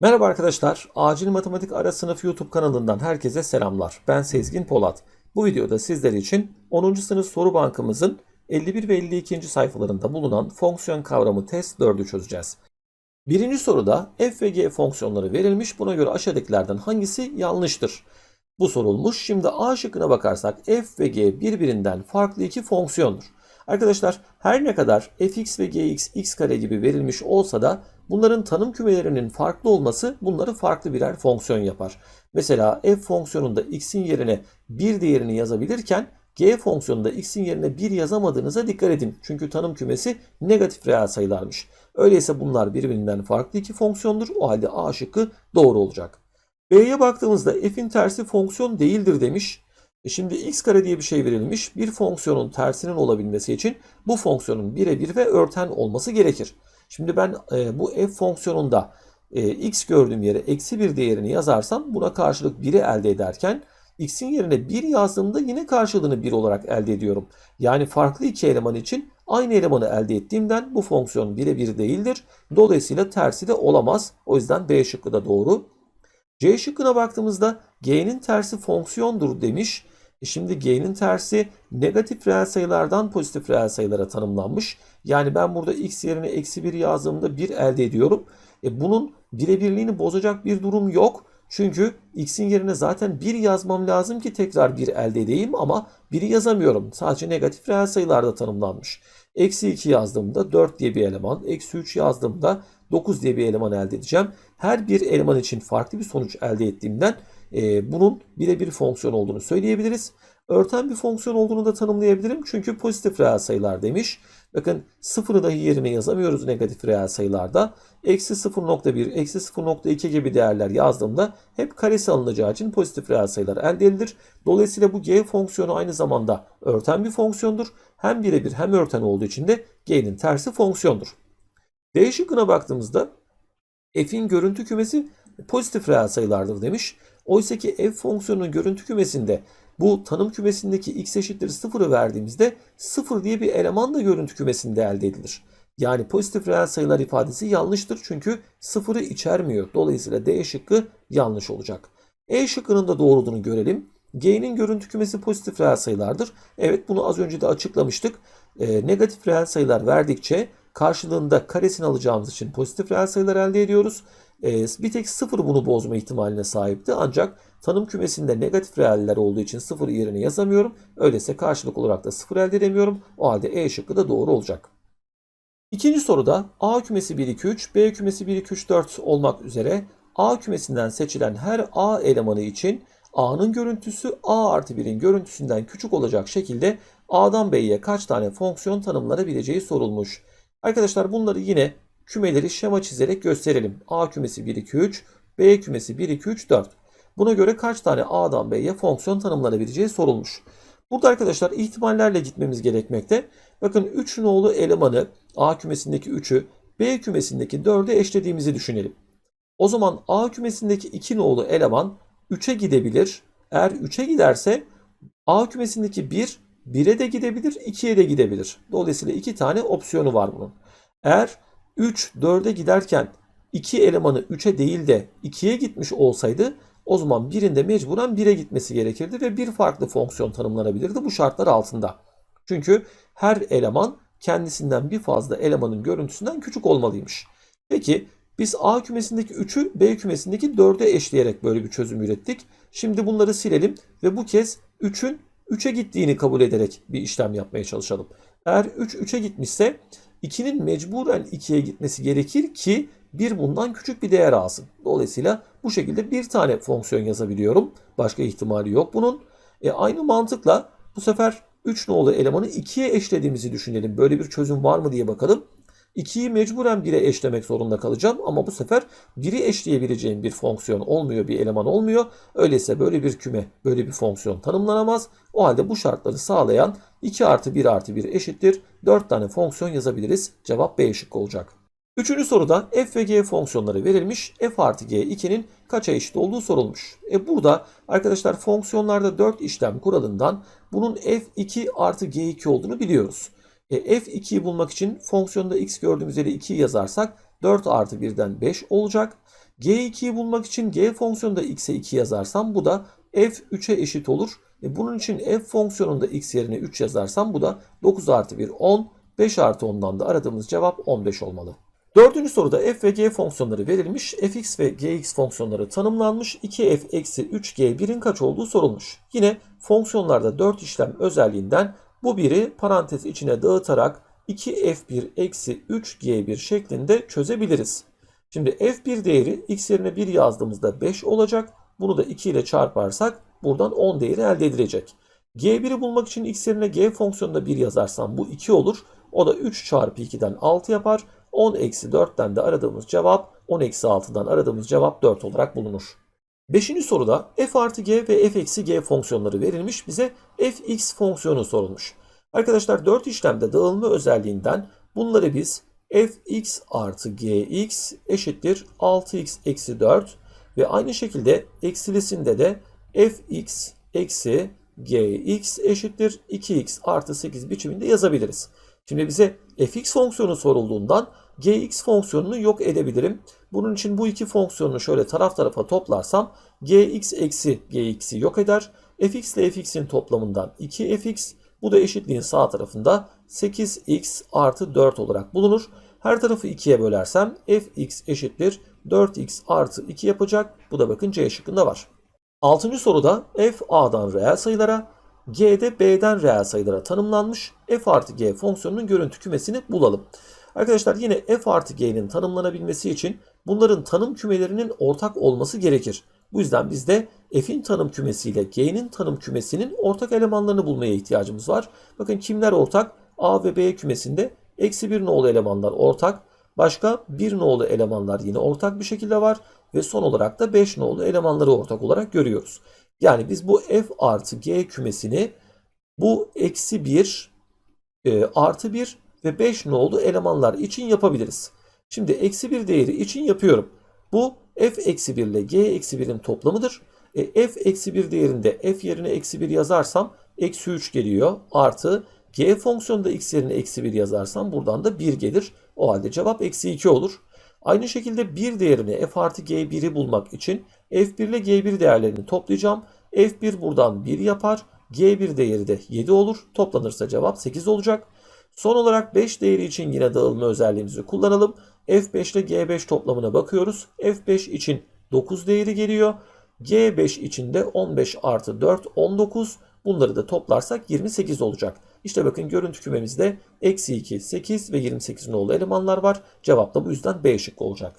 Merhaba arkadaşlar, Acil Matematik Ara Sınıf YouTube kanalından herkese selamlar. Ben Sezgin Polat. Bu videoda sizler için 10. sınıf soru bankamızın 51 ve 52. sayfalarında bulunan fonksiyon kavramı test 4'ü çözeceğiz. Birinci soruda f ve g fonksiyonları verilmiş. Buna göre aşağıdakilerden hangisi yanlıştır? Bu sorulmuş. Şimdi A şıkkına bakarsak f ve g birbirinden farklı iki fonksiyondur. Arkadaşlar her ne kadar fx ve gx x kare gibi verilmiş olsa da bunların tanım kümelerinin farklı olması bunları farklı birer fonksiyon yapar. Mesela f fonksiyonunda x'in yerine 1 değerini yazabilirken g fonksiyonunda x'in yerine 1 yazamadığınıza dikkat edin. Çünkü tanım kümesi negatif reel sayılarmış. Öyleyse bunlar birbirinden farklı iki fonksiyondur. O halde A şıkkı doğru olacak. B'ye baktığımızda f'in tersi fonksiyon değildir demiş. E şimdi x kare diye bir şey verilmiş. Bir fonksiyonun tersinin olabilmesi için bu fonksiyonun birebir ve örten olması gerekir. Şimdi ben e, bu f fonksiyonunda e, x gördüğüm yere eksi bir değerini yazarsam buna karşılık 1'i elde ederken x'in yerine 1 yazdığımda yine karşılığını 1 olarak elde ediyorum. Yani farklı iki eleman için aynı elemanı elde ettiğimden bu fonksiyon birebir değildir. Dolayısıyla tersi de olamaz. O yüzden B şıkkı da doğru. C şıkkına baktığımızda g'nin tersi fonksiyondur demiş. E şimdi g'nin tersi negatif reel sayılardan pozitif reel sayılara tanımlanmış. Yani ben burada x yerine eksi 1 yazdığımda 1 elde ediyorum. E bunun birebirliğini bozacak bir durum yok. Çünkü x'in yerine zaten 1 yazmam lazım ki tekrar 1 elde edeyim ama 1'i yazamıyorum. Sadece negatif reel sayılarda tanımlanmış. Eksi 2 yazdığımda 4 diye bir eleman, eksi 3 yazdığımda 9 diye bir eleman elde edeceğim. Her bir eleman için farklı bir sonuç elde ettiğimden e, bunun birebir fonksiyon olduğunu söyleyebiliriz. Örten bir fonksiyon olduğunu da tanımlayabilirim. Çünkü pozitif reel sayılar demiş. Bakın sıfırı dahi yerine yazamıyoruz negatif reel sayılarda. Eksi 0.1, eksi 0.2 gibi değerler yazdığımda hep karesi alınacağı için pozitif reel sayılar elde edilir. Dolayısıyla bu g fonksiyonu aynı zamanda örten bir fonksiyondur. Hem birebir hem örten olduğu için de g'nin tersi fonksiyondur. D şıkkına baktığımızda f'in görüntü kümesi pozitif reel sayılardır demiş. Oysa ki f fonksiyonunun görüntü kümesinde bu tanım kümesindeki x eşittir 0'ı verdiğimizde 0 diye bir eleman da görüntü kümesinde elde edilir. Yani pozitif reel sayılar ifadesi yanlıştır çünkü 0'ı içermiyor. Dolayısıyla D şıkkı yanlış olacak. E şıkkının da doğruluğunu görelim. G'nin görüntü kümesi pozitif reel sayılardır. Evet bunu az önce de açıklamıştık. E, negatif reel sayılar verdikçe karşılığında karesini alacağımız için pozitif reel sayılar elde ediyoruz. E, bir tek 0 bunu bozma ihtimaline sahipti. Ancak tanım kümesinde negatif reeller olduğu için 0 yerine yazamıyorum. Öyleyse karşılık olarak da 0 elde edemiyorum. O halde E şıkkı da doğru olacak. İkinci soruda A kümesi 1, 2, 3, B kümesi 1, 2, 3, 4 olmak üzere A kümesinden seçilen her A elemanı için A'nın görüntüsü A artı 1'in görüntüsünden küçük olacak şekilde A'dan B'ye kaç tane fonksiyon tanımlanabileceği sorulmuş. Arkadaşlar bunları yine kümeleri şema çizerek gösterelim. A kümesi 1, 2, 3, B kümesi 1, 2, 3, 4. Buna göre kaç tane A'dan B'ye fonksiyon tanımlanabileceği sorulmuş. Burada arkadaşlar ihtimallerle gitmemiz gerekmekte. Bakın 3 nolu elemanı A kümesindeki 3'ü B kümesindeki 4'e eşlediğimizi düşünelim. O zaman A kümesindeki 2 nolu eleman 3'e gidebilir. Eğer 3'e giderse A kümesindeki 1 1'e de gidebilir, 2'ye de gidebilir. Dolayısıyla 2 tane opsiyonu var bunun. Eğer 3 4'e giderken 2 elemanı 3'e değil de 2'ye gitmiş olsaydı o zaman birinde mecburen 1'e gitmesi gerekirdi ve bir farklı fonksiyon tanımlanabilirdi bu şartlar altında. Çünkü her eleman kendisinden bir fazla elemanın görüntüsünden küçük olmalıymış. Peki biz A kümesindeki 3'ü B kümesindeki 4'e eşleyerek böyle bir çözüm ürettik. Şimdi bunları silelim ve bu kez 3'ün 3'e gittiğini kabul ederek bir işlem yapmaya çalışalım. Eğer 3 3'e gitmişse 2'nin mecburen 2'ye gitmesi gerekir ki 1 bundan küçük bir değer alsın. Dolayısıyla bu şekilde bir tane fonksiyon yazabiliyorum. Başka ihtimali yok bunun. E aynı mantıkla bu sefer 3 nolu elemanı 2'ye eşlediğimizi düşünelim. Böyle bir çözüm var mı diye bakalım. 2'yi mecburen 1'e eşlemek zorunda kalacağım ama bu sefer 1'i eşleyebileceğim bir fonksiyon olmuyor, bir eleman olmuyor. Öyleyse böyle bir küme, böyle bir fonksiyon tanımlanamaz. O halde bu şartları sağlayan 2 artı 1 artı 1 eşittir. 4 tane fonksiyon yazabiliriz. Cevap B şıkkı olacak. Üçüncü soruda f ve g fonksiyonları verilmiş. f artı g 2'nin kaça eşit olduğu sorulmuş. E burada arkadaşlar fonksiyonlarda 4 işlem kuralından bunun f2 artı g2 olduğunu biliyoruz. E, f2'yi bulmak için fonksiyonda x gördüğümüz yere 2 yazarsak 4 artı 1'den 5 olacak. G2'yi bulmak için G fonksiyonunda x'e 2 yazarsam bu da f3'e eşit olur. E bunun için f fonksiyonunda x yerine 3 yazarsam bu da 9 artı 1 10. 5 artı 10'dan da aradığımız cevap 15 olmalı. Dördüncü soruda f ve g fonksiyonları verilmiş. fx ve gx fonksiyonları tanımlanmış. 2f eksi 3g1'in kaç olduğu sorulmuş. Yine fonksiyonlarda 4 işlem özelliğinden bu biri parantez içine dağıtarak 2f1 eksi 3g1 şeklinde çözebiliriz. Şimdi f1 değeri x yerine 1 yazdığımızda 5 olacak. Bunu da 2 ile çarparsak buradan 10 değeri elde edilecek. g1'i bulmak için x yerine g fonksiyonunda 1 yazarsam bu 2 olur. O da 3 çarpı 2'den 6 yapar. 10 eksi 4'ten de aradığımız cevap 10 eksi 6'dan aradığımız cevap 4 olarak bulunur. Beşinci soruda f artı g ve f eksi g fonksiyonları verilmiş. Bize fx fonksiyonu sorulmuş. Arkadaşlar 4 işlemde dağılma özelliğinden bunları biz fx artı gx eşittir 6x eksi 4 ve aynı şekilde eksilisinde de fx eksi gx eşittir 2x artı 8 biçiminde yazabiliriz. Şimdi bize fx fonksiyonu sorulduğundan gx fonksiyonunu yok edebilirim. Bunun için bu iki fonksiyonu şöyle taraf tarafa toplarsam gx eksi gx'i yok eder. fx ile fx'in toplamından 2fx bu da eşitliğin sağ tarafında 8x artı 4 olarak bulunur. Her tarafı 2'ye bölersem fx eşittir 4x artı 2 yapacak. Bu da bakın C şıkkında var. Altıncı soruda f a'dan reel sayılara, g de b'den reel sayılara tanımlanmış. f artı g fonksiyonunun görüntü kümesini bulalım. Arkadaşlar yine f artı g'nin tanımlanabilmesi için bunların tanım kümelerinin ortak olması gerekir. Bu yüzden biz de f'in tanım kümesiyle g'nin tanım kümesinin ortak elemanlarını bulmaya ihtiyacımız var. Bakın kimler ortak? A ve B kümesinde eksi bir nolu elemanlar ortak. Başka bir nolu elemanlar yine ortak bir şekilde var. Ve son olarak da 5 nolu elemanları ortak olarak görüyoruz. Yani biz bu f artı g kümesini bu eksi 1 e, artı 1 ve 5 nolu elemanlar için yapabiliriz. Şimdi eksi 1 değeri için yapıyorum. Bu f eksi 1 ile g eksi 1'in toplamıdır. E, f eksi 1 değerinde f yerine eksi 1 yazarsam eksi 3 geliyor. Artı g fonksiyonunda x yerine eksi 1 yazarsam buradan da 1 gelir. O halde cevap eksi 2 olur. Aynı şekilde 1 değerini f artı g1'i bulmak için f1 ile g1 değerlerini toplayacağım. f1 buradan 1 yapar. g1 değeri de 7 olur. Toplanırsa cevap 8 olacak. Son olarak 5 değeri için yine dağılma özelliğimizi kullanalım. F5 ile G5 toplamına bakıyoruz. F5 için 9 değeri geliyor. G5 için de 15 artı 4 19. Bunları da toplarsak 28 olacak. İşte bakın görüntü kümemizde eksi 2, 8 ve 28 nolu elemanlar var. Cevap da bu yüzden B şıkkı olacak.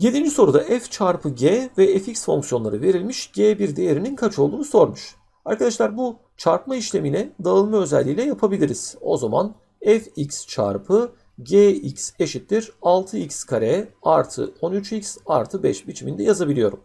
7. soruda f çarpı g ve fx fonksiyonları verilmiş. g1 değerinin kaç olduğunu sormuş. Arkadaşlar bu çarpma işlemine dağılma özelliğiyle yapabiliriz. O zaman fx çarpı gx eşittir 6x kare artı 13x artı 5 biçiminde yazabiliyorum.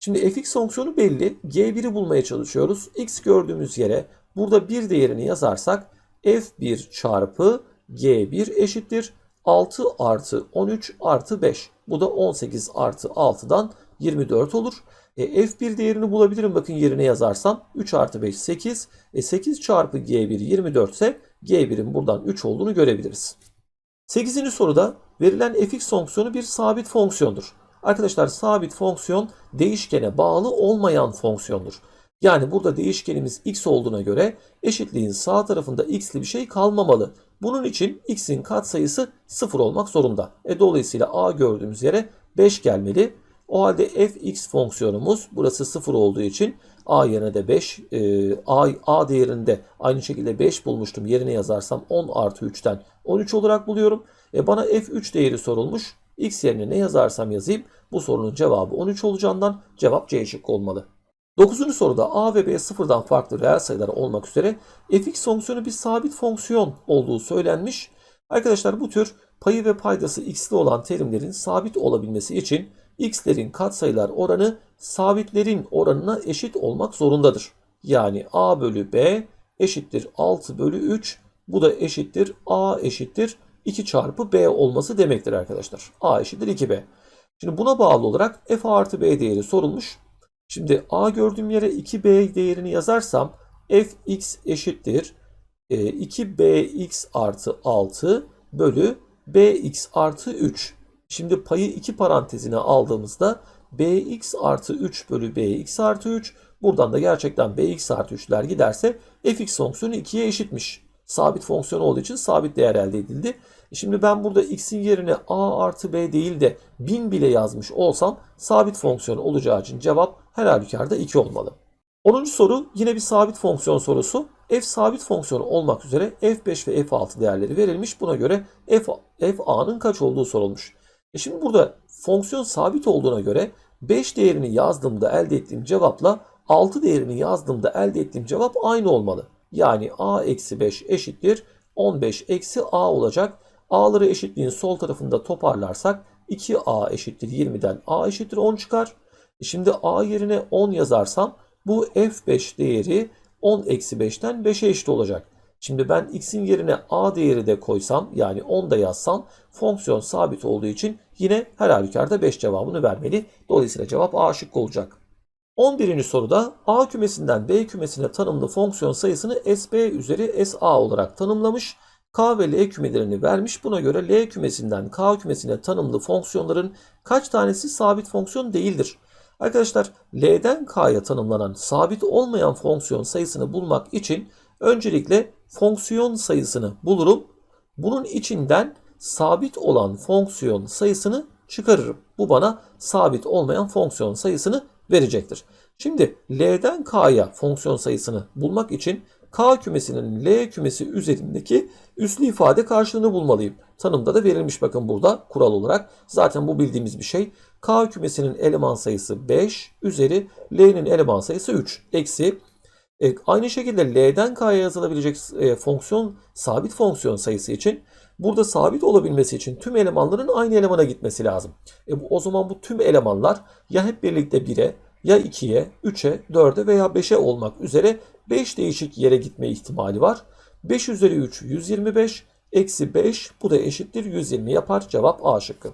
Şimdi fx fonksiyonu belli. g1'i bulmaya çalışıyoruz. x gördüğümüz yere burada bir değerini yazarsak f1 çarpı g1 eşittir 6 artı 13 artı 5. Bu da 18 artı 6'dan 24 olur. E, F1 değerini bulabilirim. Bakın yerine yazarsam 3 artı 5 8. E, 8 çarpı G1 24 ise G1'in buradan 3 olduğunu görebiliriz. 8. soruda verilen fx fonksiyonu bir sabit fonksiyondur. Arkadaşlar sabit fonksiyon değişkene bağlı olmayan fonksiyondur. Yani burada değişkenimiz x olduğuna göre eşitliğin sağ tarafında x'li bir şey kalmamalı. Bunun için x'in katsayısı 0 olmak zorunda. E, dolayısıyla a gördüğümüz yere 5 gelmeli. O halde fx fonksiyonumuz burası 0 olduğu için a yerine de 5 e, a, a değerinde aynı şekilde 5 bulmuştum. Yerine yazarsam 10 artı 3'ten 13 olarak buluyorum. E, bana f3 değeri sorulmuş. x yerine ne yazarsam yazayım bu sorunun cevabı 13 olacağından cevap C şıkkı olmalı. 9. soruda a ve b sıfırdan farklı reel sayılar olmak üzere fx fonksiyonu bir sabit fonksiyon olduğu söylenmiş. Arkadaşlar bu tür payı ve paydası x'li olan terimlerin sabit olabilmesi için x'lerin katsayılar oranı sabitlerin oranına eşit olmak zorundadır. Yani a bölü b eşittir 6 bölü 3 bu da eşittir a eşittir 2 çarpı b olması demektir arkadaşlar. a eşittir 2b. Şimdi buna bağlı olarak f artı b değeri sorulmuş. Şimdi a gördüğüm yere 2b değerini yazarsam fx eşittir 2bx e, artı 6 bölü bx artı 3. Şimdi payı 2 parantezine aldığımızda bx artı 3 bölü bx artı 3 buradan da gerçekten bx artı 3'ler giderse fx fonksiyonu 2'ye eşitmiş. Sabit fonksiyon olduğu için sabit değer elde edildi. Şimdi ben burada x'in yerine a artı b değil de 1000 bile yazmış olsam sabit fonksiyon olacağı için cevap her halükarda 2 olmalı. 10. soru yine bir sabit fonksiyon sorusu. f sabit fonksiyon olmak üzere f5 ve f6 değerleri verilmiş. Buna göre f a'nın kaç olduğu sorulmuş. E şimdi burada fonksiyon sabit olduğuna göre 5 değerini yazdığımda elde ettiğim cevapla 6 değerini yazdığımda elde ettiğim cevap aynı olmalı. Yani a eksi 5 eşittir 15 eksi a olacak. A'ları eşitliğin sol tarafında toparlarsak 2a eşittir 20'den a eşittir 10 çıkar. E Şimdi a yerine 10 yazarsam bu f5 değeri 10 eksi 5'ten 5'e eşit olacak. Şimdi ben x'in yerine a değeri de koysam yani 10 da yazsam fonksiyon sabit olduğu için yine her halükarda 5 cevabını vermeli. Dolayısıyla cevap A şıkkı olacak. 11. soruda A kümesinden B kümesine tanımlı fonksiyon sayısını SB üzeri SA olarak tanımlamış. K ve L kümelerini vermiş. Buna göre L kümesinden K kümesine tanımlı fonksiyonların kaç tanesi sabit fonksiyon değildir? Arkadaşlar L'den K'ya tanımlanan sabit olmayan fonksiyon sayısını bulmak için öncelikle fonksiyon sayısını bulurum. Bunun içinden sabit olan fonksiyon sayısını çıkarırım. Bu bana sabit olmayan fonksiyon sayısını verecektir. Şimdi L'den K'ya fonksiyon sayısını bulmak için K kümesinin L kümesi üzerindeki üslü ifade karşılığını bulmalıyım. Tanımda da verilmiş bakın burada kural olarak. Zaten bu bildiğimiz bir şey. K kümesinin eleman sayısı 5 üzeri L'nin eleman sayısı 3 eksi e, aynı şekilde L'den K'ya yazılabilecek e, fonksiyon sabit fonksiyon sayısı için burada sabit olabilmesi için tüm elemanların aynı elemana gitmesi lazım. E, bu, o zaman bu tüm elemanlar ya hep birlikte 1'e ya 2'ye, 3'e, 4'e veya 5'e olmak üzere 5 değişik yere gitme ihtimali var. 5 üzeri 3 125 eksi 5 bu da eşittir 120 yapar. Cevap A şıkkı.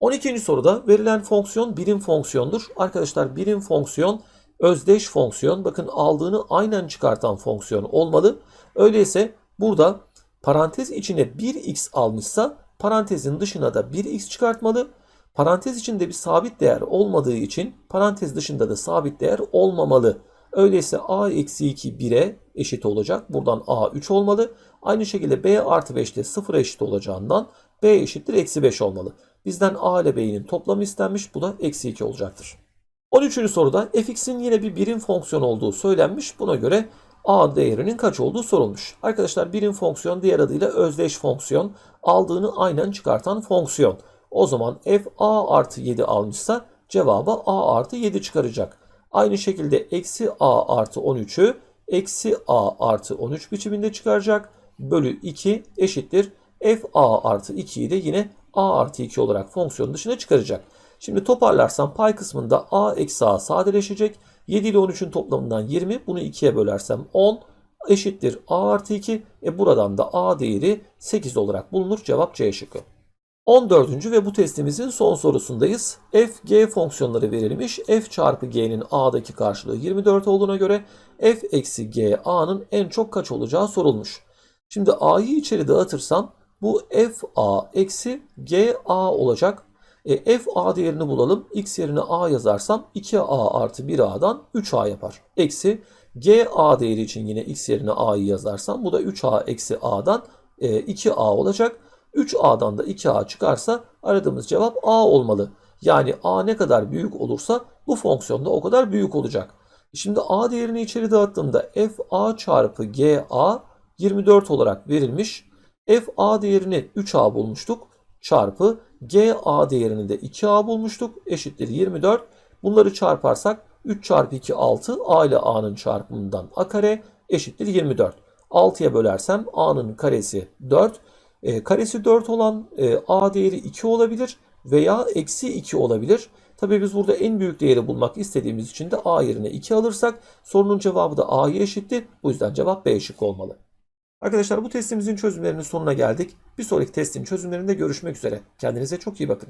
12. soruda verilen fonksiyon birim fonksiyondur. Arkadaşlar birim fonksiyon özdeş fonksiyon. Bakın aldığını aynen çıkartan fonksiyon olmalı. Öyleyse burada parantez içine 1x almışsa parantezin dışına da 1x çıkartmalı. Parantez içinde bir sabit değer olmadığı için parantez dışında da sabit değer olmamalı. Öyleyse a eksi 2 1'e eşit olacak. Buradan a 3 olmalı. Aynı şekilde b artı 5 de 0'a eşit olacağından b eşittir eksi 5 olmalı. Bizden a ile b'nin toplamı istenmiş. Bu da eksi 2 olacaktır. 13. soruda fx'in yine bir birim fonksiyon olduğu söylenmiş. Buna göre a değerinin kaç olduğu sorulmuş. Arkadaşlar birim fonksiyon diğer adıyla özdeş fonksiyon aldığını aynen çıkartan fonksiyon. O zaman f a artı 7 almışsa cevabı a artı 7 çıkaracak. Aynı şekilde eksi a artı 13'ü eksi a artı 13 biçiminde çıkaracak. Bölü 2 eşittir. f a artı 2'yi de yine a artı 2 olarak fonksiyon dışına çıkaracak. Şimdi toparlarsam pay kısmında a eksi a sadeleşecek. 7 ile 13'ün toplamından 20. Bunu 2'ye bölersem 10 eşittir a artı 2. E buradan da a değeri 8 olarak bulunur. Cevap C şıkkı. 14. ve bu testimizin son sorusundayız. f, g fonksiyonları verilmiş. f çarpı g'nin a'daki karşılığı 24 olduğuna göre f eksi g a'nın en çok kaç olacağı sorulmuş. Şimdi a'yı içeri dağıtırsam bu f a eksi g a olacak. E, f a değerini bulalım. x yerine a yazarsam 2a artı 1a'dan 3a yapar. Eksi g a değeri için yine x yerine a'yı yazarsam bu da 3a eksi a'dan e, 2a olacak. 3a'dan da 2a çıkarsa aradığımız cevap a olmalı. Yani a ne kadar büyük olursa bu fonksiyon da o kadar büyük olacak. Şimdi a değerini içeri dağıttığımda f a çarpı g a 24 olarak verilmiş. f a değerini 3a bulmuştuk çarpı g a değerini de 2a bulmuştuk eşittir 24. Bunları çarparsak 3 çarpı 2 6 a ile a'nın çarpımından a kare eşittir 24. 6'ya bölersem a'nın karesi 4. E, karesi 4 olan e, a değeri 2 olabilir veya eksi 2 olabilir. Tabii biz burada en büyük değeri bulmak istediğimiz için de a yerine 2 alırsak sorunun cevabı da a'ya eşitti. Bu yüzden cevap B şık olmalı. Arkadaşlar bu testimizin çözümlerinin sonuna geldik. Bir sonraki testin çözümlerinde görüşmek üzere. Kendinize çok iyi bakın.